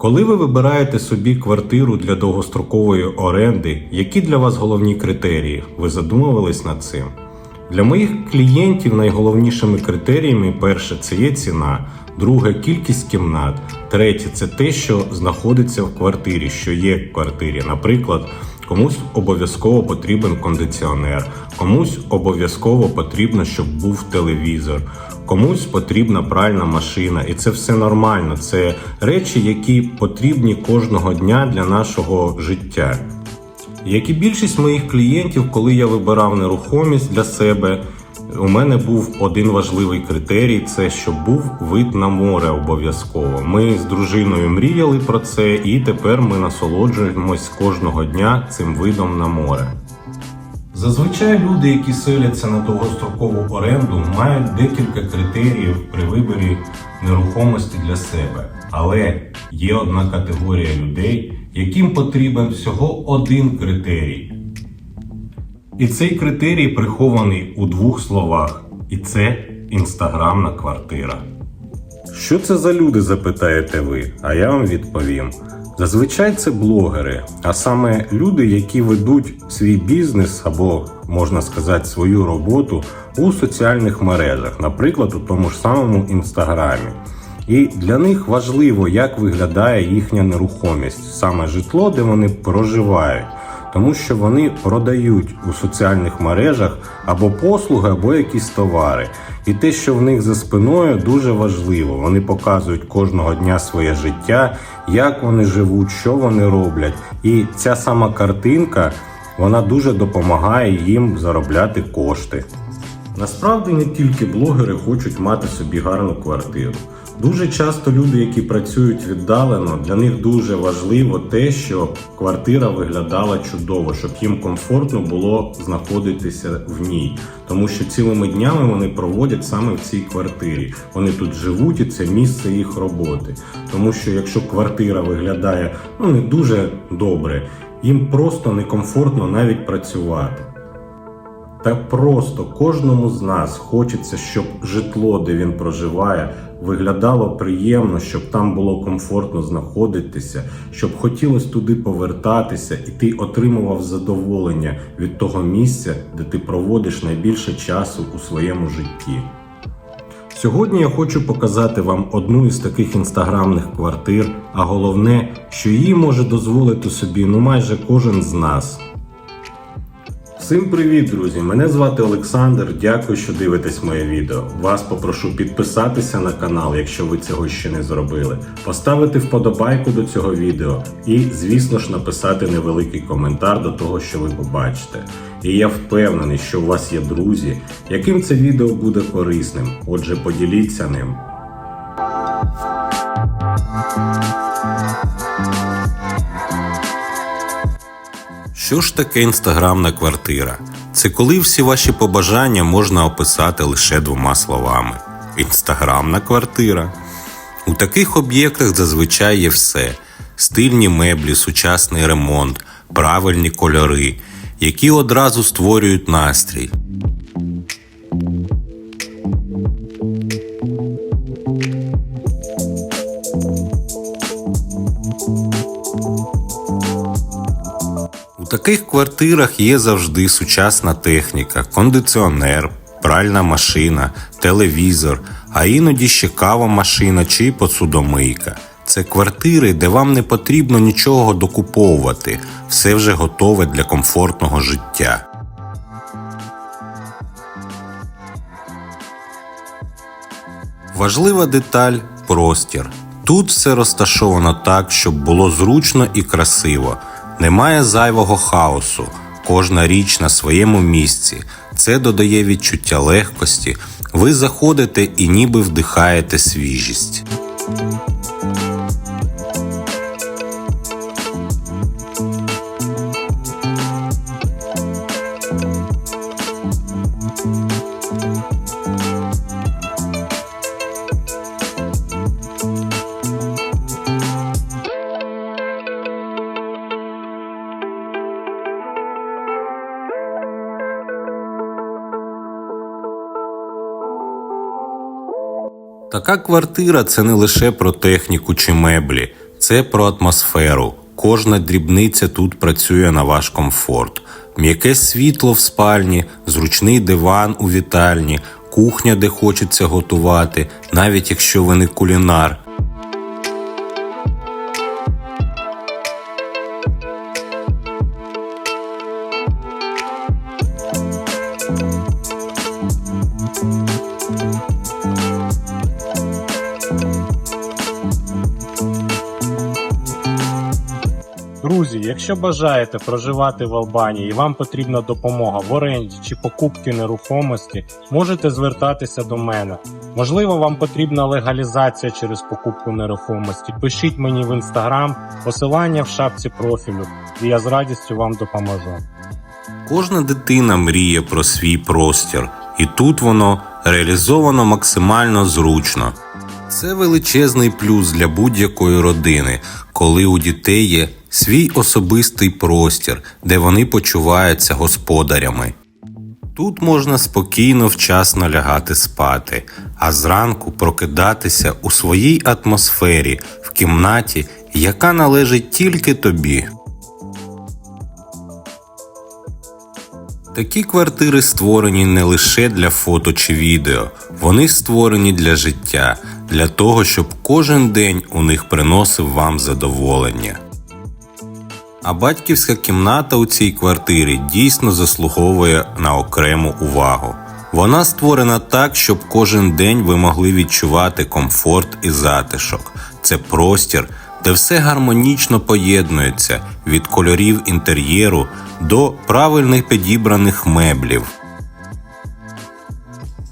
Коли ви вибираєте собі квартиру для довгострокової оренди, які для вас головні критерії? Ви задумувались над цим? Для моїх клієнтів найголовнішими критеріями перше це є ціна, друге кількість кімнат, третє це те, що знаходиться в квартирі, що є в квартирі. Наприклад, комусь обов'язково потрібен кондиціонер, комусь обов'язково потрібно, щоб був телевізор, комусь потрібна пральна машина, і це все нормально. Це речі, які потрібні кожного дня для нашого життя. Як і більшість моїх клієнтів, коли я вибирав нерухомість для себе, у мене був один важливий критерій: це щоб був вид на море обов'язково. Ми з дружиною мріяли про це, і тепер ми насолоджуємось кожного дня цим видом на море. Зазвичай люди, які селяться на довгострокову оренду, мають декілька критеріїв при виборі нерухомості для себе. Але є одна категорія людей, яким потрібен всього один критерій. І цей критерій прихований у двох словах, і це інстаграмна квартира. Що це за люди, запитаєте ви, а я вам відповім. Зазвичай це блогери, а саме люди, які ведуть свій бізнес або, можна сказати, свою роботу у соціальних мережах, наприклад, у тому ж самому інстаграмі. І для них важливо, як виглядає їхня нерухомість, саме житло, де вони проживають тому що вони продають у соціальних мережах або послуги, або якісь товари. І те, що в них за спиною, дуже важливо. Вони показують кожного дня своє життя, як вони живуть, що вони роблять. І ця сама картинка вона дуже допомагає їм заробляти кошти. Насправді не тільки блогери хочуть мати собі гарну квартиру. Дуже часто люди, які працюють віддалено, для них дуже важливо те, щоб квартира виглядала чудово, щоб їм комфортно було знаходитися в ній, тому що цілими днями вони проводять саме в цій квартирі. Вони тут живуть, і це місце їх роботи. Тому що якщо квартира виглядає ну не дуже добре, їм просто некомфортно навіть працювати. Та просто кожному з нас хочеться, щоб житло, де він проживає, виглядало приємно, щоб там було комфортно знаходитися, щоб хотілося туди повертатися, і ти отримував задоволення від того місця, де ти проводиш найбільше часу у своєму житті. Сьогодні я хочу показати вам одну із таких інстаграмних квартир, а головне, що її може дозволити собі ну майже кожен з нас. Всім привіт, друзі! Мене звати Олександр. Дякую, що дивитесь моє відео. Вас попрошу підписатися на канал, якщо ви цього ще не зробили, поставити вподобайку до цього відео і, звісно ж, написати невеликий коментар до того, що ви побачите. І я впевнений, що у вас є друзі, яким це відео буде корисним. Отже, поділіться ним. Що ж таке інстаграмна квартира? Це коли всі ваші побажання можна описати лише двома словами: інстаграмна квартира. У таких об'єктах зазвичай є все: стильні меблі, сучасний ремонт, правильні кольори, які одразу створюють настрій. Таких квартирах є завжди сучасна техніка, кондиціонер, пральна машина, телевізор, а іноді ще кава машина чи посудомийка. Це квартири, де вам не потрібно нічого докуповувати, все вже готове для комфортного життя. Важлива деталь простір. Тут все розташовано так, щоб було зручно і красиво. Немає зайвого хаосу, кожна річ на своєму місці. Це додає відчуття легкості. Ви заходите і ніби вдихаєте свіжість. Така квартира це не лише про техніку чи меблі, Це про атмосферу. Кожна дрібниця тут працює на ваш комфорт. М'яке світло в спальні, зручний диван у вітальні, кухня, де хочеться готувати, навіть якщо ви не кулінар. Друзі, якщо бажаєте проживати в Албанії і вам потрібна допомога в оренді чи покупці нерухомості, можете звертатися до мене. Можливо, вам потрібна легалізація через покупку нерухомості. Пишіть мені в інстаграм, посилання в шапці профілю, і я з радістю вам допоможу. Кожна дитина мріє про свій простір, і тут воно реалізовано максимально зручно. Це величезний плюс для будь-якої родини, коли у дітей є свій особистий простір, де вони почуваються господарями. Тут можна спокійно вчасно лягати спати, а зранку прокидатися у своїй атмосфері в кімнаті, яка належить тільки тобі. Такі квартири створені не лише для фото чи відео, вони створені для життя, для того, щоб кожен день у них приносив вам задоволення. А батьківська кімната у цій квартирі дійсно заслуговує на окрему увагу. Вона створена так, щоб кожен день ви могли відчувати комфорт і затишок. Це простір, де все гармонічно поєднується від кольорів інтер'єру до правильних підібраних меблів.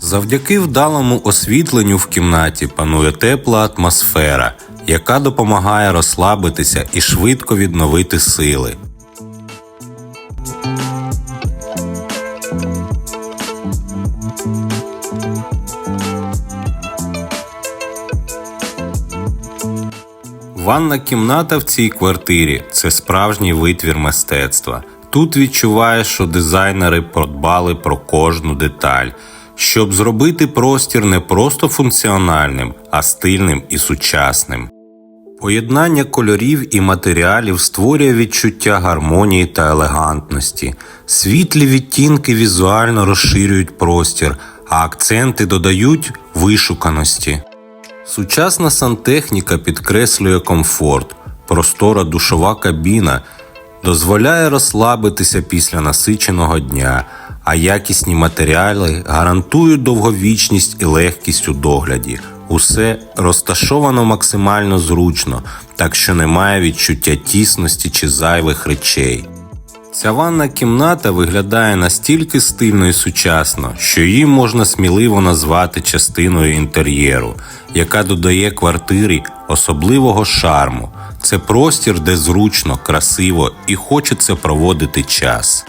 Завдяки вдалому освітленню в кімнаті панує тепла атмосфера, яка допомагає розслабитися і швидко відновити сили. Ванна кімната в цій квартирі це справжній витвір мистецтва. Тут відчуваєш, що дизайнери подбали про кожну деталь, щоб зробити простір не просто функціональним, а стильним і сучасним. Поєднання кольорів і матеріалів створює відчуття гармонії та елегантності. Світлі відтінки візуально розширюють простір, а акценти додають вишуканості. Сучасна сантехніка підкреслює комфорт, простора душова кабіна дозволяє розслабитися після насиченого дня, а якісні матеріали гарантують довговічність і легкість у догляді. Усе розташовано максимально зручно, так що немає відчуття тісності чи зайвих речей. Ця ванна кімната виглядає настільки стильно і сучасно, що її можна сміливо назвати частиною інтер'єру, яка додає квартирі особливого шарму. Це простір, де зручно, красиво і хочеться проводити час.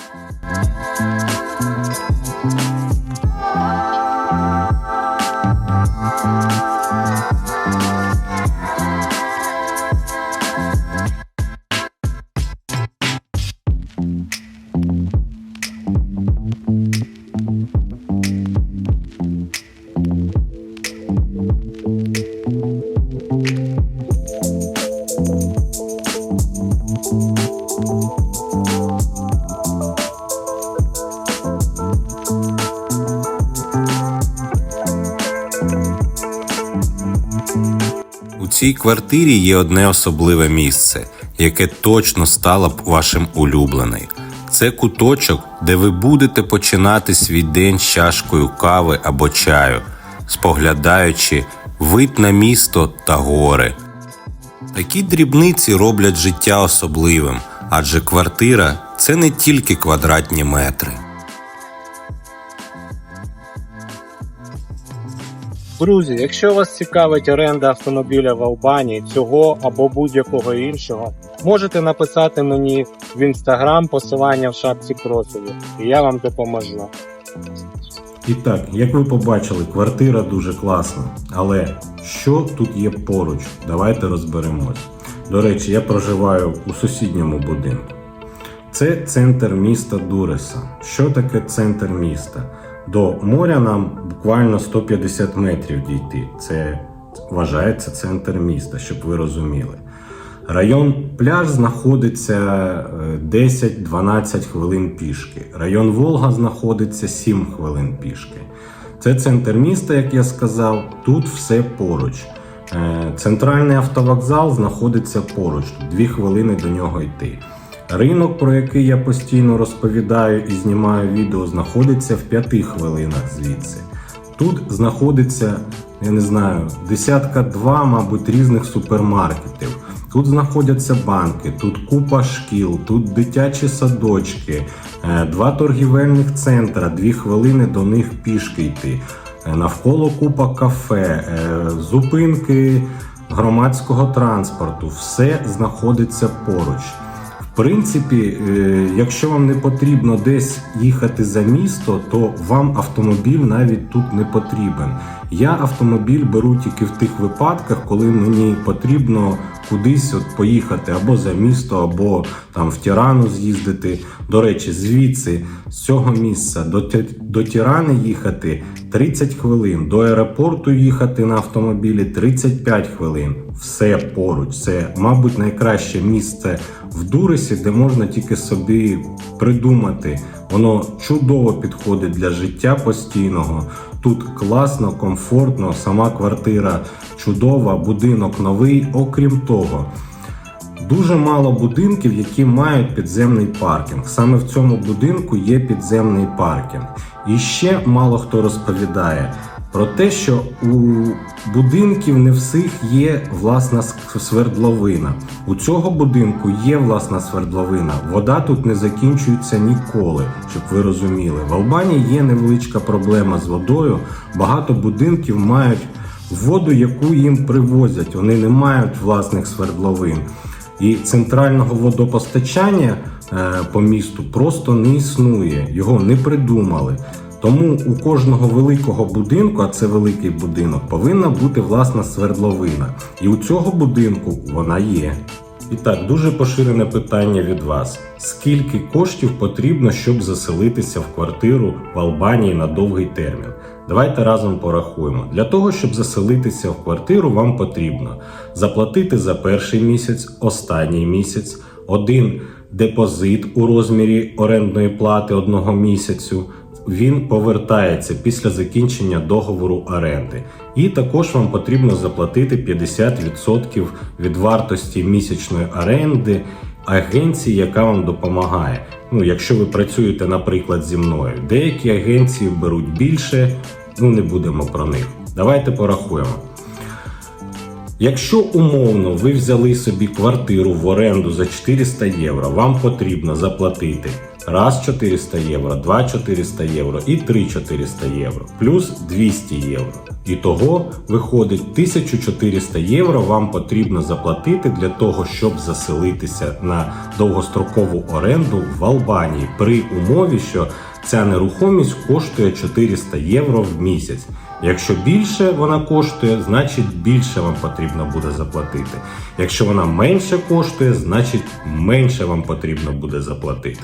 Цій квартирі є одне особливе місце, яке точно стало б вашим улюбленим. Це куточок, де ви будете починати свій день з чашкою кави або чаю, споглядаючи вид на місто та гори. Такі дрібниці роблять життя особливим, адже квартира це не тільки квадратні метри. Друзі, якщо вас цікавить оренда автомобіля в Албанії, цього або будь-якого іншого, можете написати мені в інстаграм посилання в шапці профілю, і я вам допоможу. І так, як ви побачили, квартира дуже класна. Але що тут є поруч? Давайте розберемось. До речі, я проживаю у сусідньому будинку. Це центр міста Дуреса. Що таке центр міста? До моря нам буквально 150 метрів дійти. Це вважається центр міста, щоб ви розуміли. Район пляж знаходиться е, 10-12 хвилин пішки. Район Волга знаходиться 7 хвилин пішки. Це центр міста, як я сказав, тут все поруч. Е, Центральний автовокзал знаходиться поруч, 2 хвилини до нього йти. Ринок, про який я постійно розповідаю і знімаю відео, знаходиться в 5 хвилинах звідси. Тут знаходиться, я не знаю, десятка два, мабуть, різних супермаркетів. Тут знаходяться банки, тут купа шкіл, тут дитячі садочки, е, два торгівельних центра, дві хвилини до них пішки йти. Е, Навколо купа кафе, е, зупинки громадського транспорту. Все знаходиться поруч. Принципі, е, якщо вам не потрібно десь їхати за місто, то вам автомобіль навіть тут не потрібен. Я автомобіль беру тільки в тих випадках, коли мені потрібно кудись от поїхати або за місто, або там в Тірану з'їздити. До речі, звідси з цього місця до, до Тірани їхати 30 хвилин, до аеропорту їхати на автомобілі 35 хвилин. Все поруч. Це, мабуть, найкраще місце в Дурисі, де можна тільки собі придумати. Воно чудово підходить для життя постійного. Тут класно, комфортно, сама квартира чудова, будинок новий. Окрім того, Дуже мало будинків, які мають підземний паркінг. Саме в цьому будинку є підземний паркінг. І ще мало хто розповідає про те, що у будинків не всіх є власна свердловина. У цього будинку є власна свердловина. Вода тут не закінчується ніколи, щоб ви розуміли. В Албанії є невеличка проблема з водою. Багато будинків мають воду, яку їм привозять. Вони не мають власних свердловин. І центрального водопостачання е, по місту просто не існує, його не придумали. Тому у кожного великого будинку, а це великий будинок, повинна бути власна свердловина. І у цього будинку вона є. І так, дуже поширене питання від вас: скільки коштів потрібно, щоб заселитися в квартиру в Албанії на довгий термін? Давайте разом порахуємо. Для того, щоб заселитися в квартиру, вам потрібно заплатити за перший місяць, останній місяць, один депозит у розмірі орендної плати одного місяцю. Він повертається після закінчення договору оренди. І також вам потрібно заплатити 50% від вартості місячної оренди агенції, яка вам допомагає. Ну, якщо ви працюєте, наприклад, зі мною, деякі агенції беруть більше, ну не будемо про них. Давайте порахуємо. Якщо умовно ви взяли собі квартиру в оренду за 400 євро, вам потрібно заплатити раз 400 євро, два 400 євро і три 400 євро, плюс 200 євро. І того виходить 1400 євро вам потрібно заплатити для того, щоб заселитися на довгострокову оренду в Албанії при умові, що ця нерухомість коштує 400 євро в місяць. Якщо більше вона коштує, значить більше вам потрібно буде заплатити. Якщо вона менше коштує, значить менше вам потрібно буде заплатити.